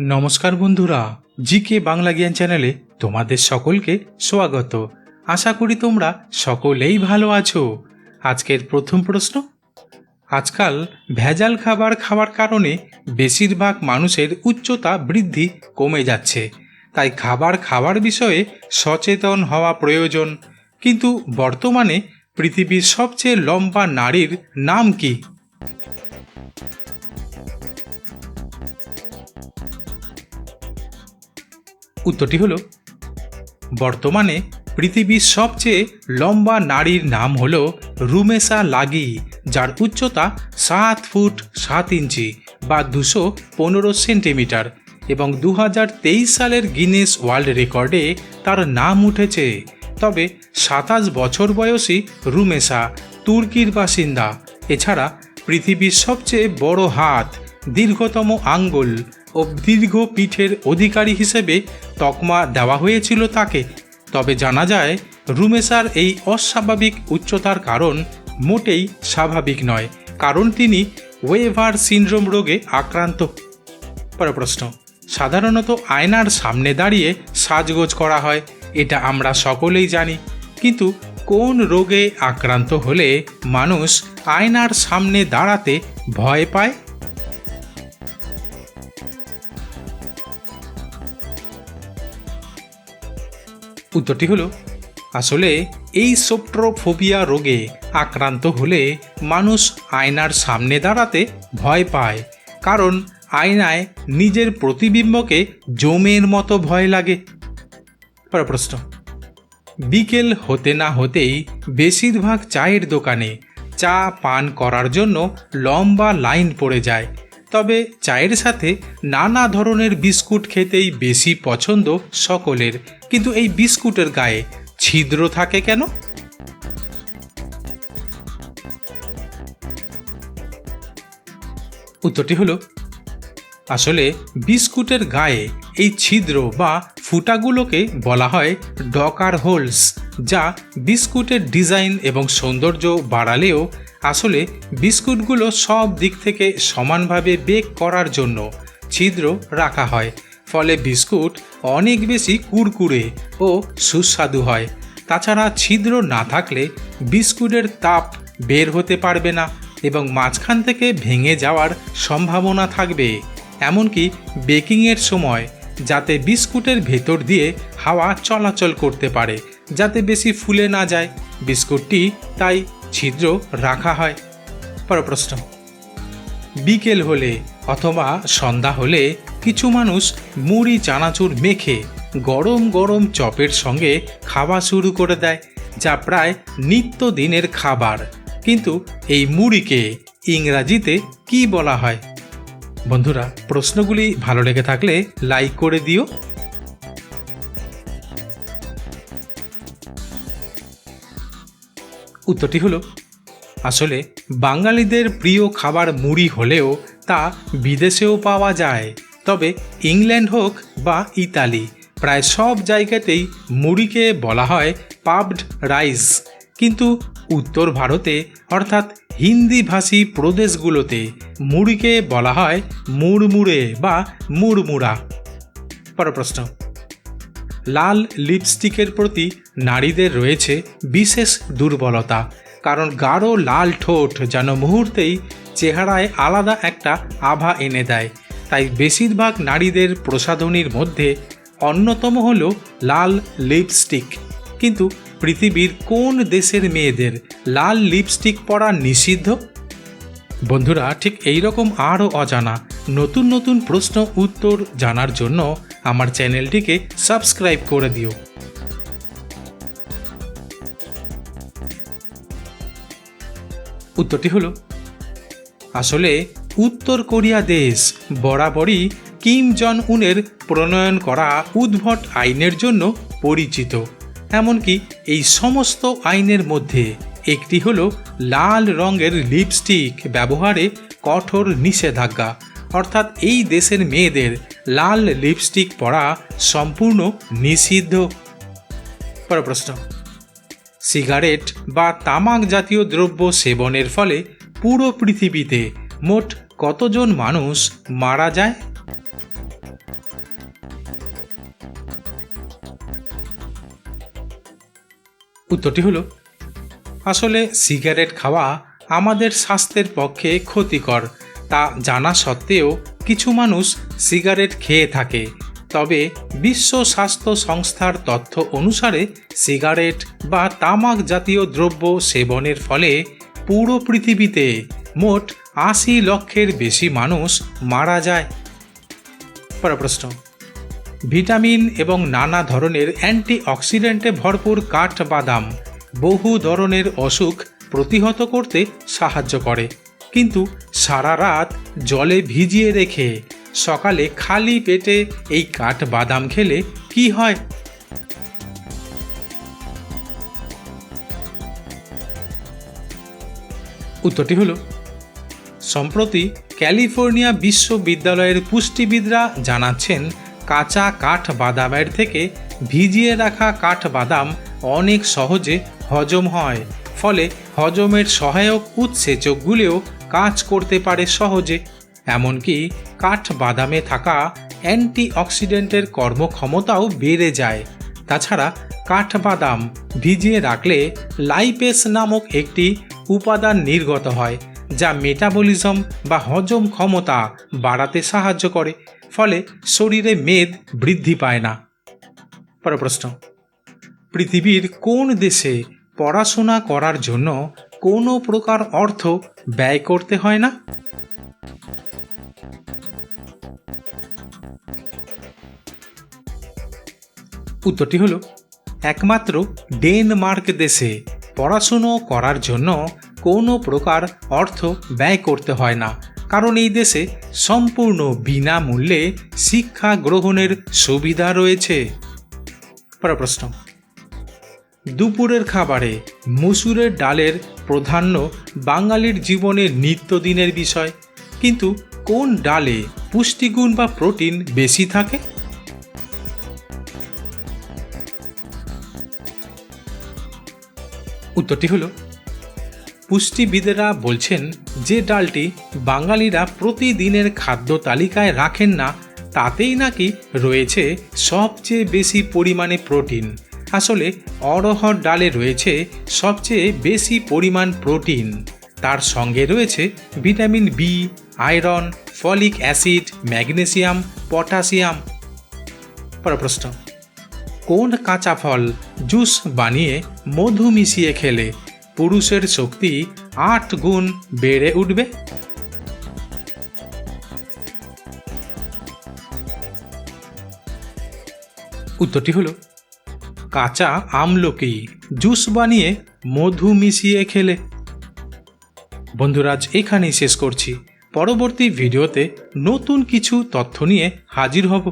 নমস্কার বন্ধুরা জি কে বাংলা জ্ঞান চ্যানেলে তোমাদের সকলকে স্বাগত। আশা করি তোমরা সকলেই ভালো আছো। আজকের প্রথম প্রশ্ন, আজকাল ভেজাল খাবার খাওয়ার কারণে বেশিরভাগ মানুষের উচ্চতা বৃদ্ধি কমে যাচ্ছে। তাই খাবার খাওয়ার বিষয়ে সচেতন হওয়া প্রয়োজন। কিন্তু বর্তমানে পৃথিবীর সবচেয়ে লম্বা নারীর নাম কি? উত্তরটি হলো, বর্তমানে পৃথিবীর সবচেয়ে লম্বা নারীর নাম হল রুমেসা লাগি, যার উচ্চতা সাত ফুট সাত ইঞ্চি বা দুশো পনেরো সেন্টিমিটার এবং দু হাজার তেইশ সালের গিনেস ওয়ার্ল্ড রেকর্ডে তার নাম উঠেছে। তবে সাতাশ বছর বয়সী রুমেসা তুর্কির বাসিন্দা। এছাড়া পৃথিবীর সবচেয়ে বড় হাত, দীর্ঘতম আঙ্গুল ও দীর্ঘ পিঠের অধিকারী হিসেবে তকমা দেওয়া হয়েছিল তাকে। তবে জানা যায়, রুমেসার এই অস্বাভাবিক উচ্চতার কারণ মোটেই স্বাভাবিক নয়, কারণ তিনি ওয়েভার সিনড্রোম রোগে আক্রান্ত। পর প্রশ্ন, সাধারণত আয়নার সামনে দাঁড়িয়ে সাজগোজ করা হয়, এটা আমরা সকলেই জানি, কিন্তু কোন রোগে আক্রান্ত হলে মানুষ আয়নার সামনে দাঁড়াতে ভয় পায়? উত্তরটি হলো, আসলে এই সোপ্ট্রোফোবিয়া রোগে আক্রান্ত হলে মানুষ আয়নার সামনে দাঁড়াতে ভয় পায়, কারণ আয়নায় নিজের প্রতিবিম্বকে জমের মতো ভয় লাগে। পর প্রশ্ন বিকেল হতে না হতেই বেশিরভাগ চায়ের দোকানে চা পান করার জন্য লম্বা লাইন পড়ে যায়। তবে চায়ের সাথে নানা ধরনের বিস্কুট খেতেই বেশি পছন্দ সকলের। কিন্তু এই বিস্কুটের গায়ে ছিদ্র থাকে কেন? উত্তরটি হলো, আসলে বিস্কুটের গায়ে এই ছিদ্র বা ফুটাগুলোকে বলা হয় ডকার হোলস, যা বিস্কুটের ডিজাইন এবং সৌন্দর্য বাড়ালেও আসলে বিস্কুটগুলো সব দিক থেকে সমানভাবে বেক করার জন্য ছিদ্র রাখা হয়। ফলে বিস্কুট অনেক বেশি কুড়কুড়ে ও সুস্বাদু হয়। তাছাড়া ছিদ্র না থাকলে বিস্কুটের তাপ বের হতে পারবে না এবং মাঝখান থেকে ভেঙে যাওয়ার সম্ভাবনা থাকবে। এমনকি বেকিংয়ের সময় যাতে বিস্কুটের ভেতর দিয়ে হাওয়া চলাচল করতে পারে, যাতে বেশি ফুলে না যায়। বিস্কুটটি তাই ছিদ্র রাখা হয়। পর প্রশ্ন বিকেল হলে অথবা সন্ধ্যা হলে কিছু মানুষ মুড়ি, চানাচুর মেখে গরম গরম চপের সঙ্গে খাওয়া শুরু করে দেয়, যা প্রায় নিত্যদিনের খাবার। কিন্তু এই মুড়িকে ইংরাজিতে কি বলা হয়? বন্ধুরা, প্রশ্নগুলি ভালো লেগে থাকলে লাইক করে দিও। উত্তরটি হলো, আসলে বাঙালিদের প্রিয় খাবার মুড়ি হলেও তা বিদেশেও পাওয়া যায়। তবে ইংল্যান্ড হোক বা ইতালি, প্রায় সব জায়গাতেই মুড়িকে বলা হয় পাবড রাইস। কিন্তু উত্তর ভারতে, অর্থাৎ হিন্দিভাষী প্রদেশগুলোতে মুড়িকে বলা হয় মুড়মুড়ে বা মুড়মুড়া। পর প্রশ্ন লাল লিপস্টিকের প্রতি নারীদের রয়েছে বিশেষ দুর্বলতা, কারণ গাঢ় লাল ঠোঁট যেন মুহূর্তেই চেহারায় আলাদা একটা আভা এনে দেয়। তাই বেশিরভাগ নারীদের প্রসাধনীর মধ্যে অন্যতম হল লাল লিপস্টিক। কিন্তু পৃথিবীর কোন দেশের মেয়েদের লাল লিপস্টিক পরা নিষিদ্ধ? বন্ধুরা, ঠিক এই রকম আরও অজানা নতুন নতুন প্রশ্ন উত্তর জানার জন্য আমার চ্যানেলটিকে সাবস্ক্রাইব করে দিও। উত্তরটি হলো, আসলে উত্তর কোরিয়া দেশ বরাবরই কিম জন উনের প্রণয়ন করা উদ্ভট আইনের জন্য পরিচিত, এমনকি এই সমস্ত আইনের মধ্যে। একটি হলো লাল রঙের লিপস্টিক ব্যবহারে কঠোর নিষেধাজ্ঞা। অর্থাৎ এই দেশের মেয়েদের লাল লিপস্টিক পরা সম্পূর্ণ নিষিদ্ধ। পর প্রশ্ন। সিগারেট বা তামাক জাতীয় দ্রব্য সেবনের ফলে পুরো পৃথিবীতে মোট কতজন মানুষ মারা যায়? উত্তরটি হলো আসলে সিগারেট খাওয়া আমাদের স্বাস্থ্যের পক্ষে ক্ষতিকর। তা জানা সত্ত্বেও কিছু মানুষ সিগারেট খেয়ে থাকে। তবে বিশ্ব স্বাস্থ্য সংস্থার তথ্য অনুসারে সিগারেট বা তামাক জাতীয় দ্রব্য সেবনের ফলে পুরো পৃথিবীতে মোট আশি লক্ষের বেশি মানুষ মারা যায়। পরের প্রশ্ন। ভিটামিন এবং নানা ধরনের অ্যান্টিঅক্সিডেন্টে ভরপুর কাঠবাদাম বহু ধরনের অসুখ প্রতিহত করতে সাহায্য করে। কিন্তু সারা রাত জলে ভিজিয়ে রেখে সকালে খালি পেটে এই কাঠবাদাম খেলে কি হয়? উত্তরটি হলো, সম্প্রতি ক্যালিফোর্নিয়া বিশ্ববিদ্যালয়ের পুষ্টিবিদরা জানাচ্ছেন, কাঁচা কাঠ বাদামের থেকে ভিজিয়ে রাখা কাঠ বাদাম অনেক সহজে হজম হয়। ফলে হজমের সহায়ক উৎসেচকগুলিও কাজ করতে পারে সহজে। এমনকি কাঠ বাদামে থাকা অ্যান্টিঅক্সিডেন্টের কর্মক্ষমতাও বেড়ে যায়। তাছাড়া কাঠবাদাম ভিজিয়ে রাখলে লাইপেস নামক একটি উপাদান নির্গত হয়, যা মেটাবলিজম বা হজম ক্ষমতা বাড়াতে সাহায্য করে, ফলে শরীরে মেদ বৃদ্ধি পায় না। পরের প্রশ্ন, পৃথিবীর কোন দেশে পড়াশোনা করার জন্য কোনো প্রকার অর্থ ব্যয় করতে হয় না? উত্তরটি হলো, একমাত্র ডেনমার্ক দেশে পড়াশুনো করার জন্য কোনো প্রকার অর্থ ব্যয় করতে হয় না। কারণ এই দেশে সম্পূর্ণ বিনামূল্যে শিক্ষা গ্রহণের সুবিধা রয়েছে। প্রশ্ন। দুপুরের খাবারে মুসুরের ডালের প্রাধান্য বাঙালির জীবনে নিত্যদিনের বিষয়। কিন্তু কোন ডালে পুষ্টিগুণ বা প্রোটিন বেশি থাকে? উত্তরটি হলো, পুষ্টিবিদেরা বলছেন যে ডালটি বাঙালিরা প্রতিদিনের খাদ্য তালিকায় রাখেন না, তাতেই নাকি রয়েছে সবচেয়ে বেশি পরিমাণে প্রোটিন। আসলে অরহর ডালে রয়েছে সবচেয়ে বেশি পরিমাণ প্রোটিন। তার সঙ্গে রয়েছে vitamin B iron, folic acid, magnesium, potassium. প্রশ্ন কোন কাঁচা ফল জুস বানিয়ে মধু মিশিয়ে খেলে পুরুষের শক্তি আট গুণ বেড়ে উঠবে? উত্তরটি হলো কাঁচা আমলকি জুস বানিয়ে মধু মিশিয়ে খেলে। বন্ধুরাজ এখানেই শেষ করছি। পরবর্তী ভিডিওতে নতুন কিছু তথ্য নিয়ে হাজির হব।